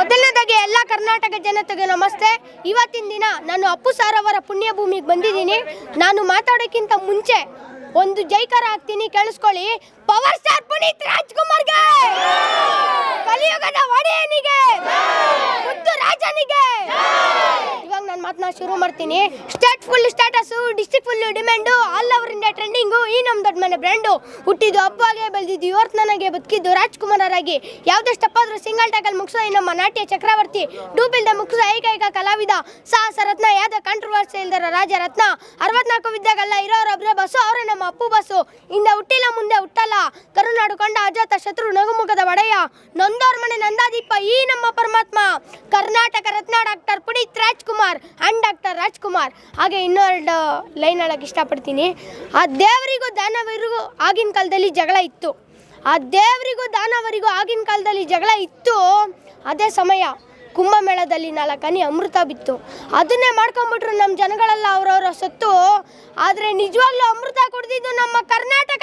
ಮೊದಲನೇದಾಗಿ ಎಲ್ಲ ಕರ್ನಾಟಕ ಜನತೆಗೆ ನಮಸ್ತೆ. ಇವತ್ತಿನ ದಿನ ನಾನು ಅಪ್ಪು ಸಾರ್ ಅವರ ಪುಣ್ಯ ಭೂಮಿಗೆ ಬಂದಿದ್ದೀನಿ. ನಾನು ಮಾತಾಡೋಕ್ಕಿಂತ ಮುಂಚೆ ಒಂದು ಜೈಕಾರ ಹಾಕ್ತೀನಿ, ಕೇಳಿಸ್ಕೊಳ್ಳಿ. ಪವರ್ ಸ್ಟಾರ್ ಪುನೀತ್ ರಾಜ್ಕುಮಾರ್ಗೆ! ಕಲಿಯುಗದ ಒಡೆಯನಿಗೆ! ಮುದ್ದು ರಾಜನಿಗೆ! ಮಾತನ್ನ ಶುರು ಮಾಡ್ತೀನಿ. State full status district full demand all over India trending ಈ ನಮ್ಮ ದೊಡ್ಡ ಮನೆ ಬ್ರ್ಯಾಂಡು ಹುಟ್ಟಿದ್ದು ಹಬ್ಬವಾಗೆ ಬೆಳೆದಿದ್ದು ಇವತ್ತು ನನಗೆ ಬದುಕಿದ್ದು ರಾಜ್ಕುಮಾರರಾಗಿ. ಯಾವುದೇ ಸ್ಟೆಪ್ ಆದ್ರೂ ಸಿಂಗಲ್ ಟ್ಯಾಕಲ್ ಮುಗಿಸೋ ಈ ನಮ್ಮ ನಾಟ್ಯ ಚಕ್ರವರ್ತಿ. ಡೂಬಿಲ್ದ ಮುಗಿಸೋ ಏಕೈಕ ಕಲಾವಿದ. ಸಾಹಸ ರತ್ನ, ಯಾವುದೇ ಕಾಂಟ್ರವರ್ಸಿ ಇಲ್ದರ ರಾಜ ರತ್ನ. ಅರವತ್ನಾಲ್ಕು ವಿದ್ಯಾಗಲ್ಲ ಇರೋರೊಬ್ಬರೇ ಬಸ್ಸು, ಅವರೇ ನಮ್ಮ ಅಪ್ಪು ಬಸ್ಸು. ಇಂದ ಹುಟ್ಟಿಲ್ಲ ಮುಂದೆ ಹುಟ್ಟಲ್ಲ. ಕರುನಾಡು ಕಂಡ ಅಜಾತ ಶತ್ರು ನಗುಮುಖದ ಒಡೆಯ. ನೊಂದೋರ್ ಮನೆ ನಂದಾದೀಪ, ಈ ನಮ್ಮ ಪರಮಾತ್ಮ Karnataka Ratna doctor Puneeth Rajkumar and doctor Rajkumar. ಹಾಗೆ ಇನ್ನೊಂದು ಲೈನ್ ಹೇಳಕ್ಕೆ ಇಷ್ಟಪಡ್ತೀನಿ. ಆ ದೇವರಿಗೂ ದಾನವರಿಗೂ ಆಗಿನ ಕಾಲದಲ್ಲಿ ಜಗಳ ಇತ್ತು. ಆ ದೇವರಿಗೂ ದಾನವರಿಗೂ ಆಗಿನ ಕಾಲದಲ್ಲಿ ಜಗಳ ಇತ್ತು. ಅದೇ ಸಮಯ ಕುಂಭಮೇಳದಲ್ಲಿ ನಾಲ್ಕನಿ ಅಮೃತ ಬಿತ್ತು. ಅದನ್ನೇ ಮಾಡ್ಕೊಂಬಿಟ್ರು ನಮ್ಮ ಜನಗಳೆಲ್ಲ ಅವರವರ ಸತ್ತು. ಆದರೆ ನಿಜವಾಗ್ಲೂ ಅಮೃತ ಕೊಡ್ದಿದ್ದು ನಮ್ಮ ಕರ್ನಾಟಕದ ಮುತ್ತು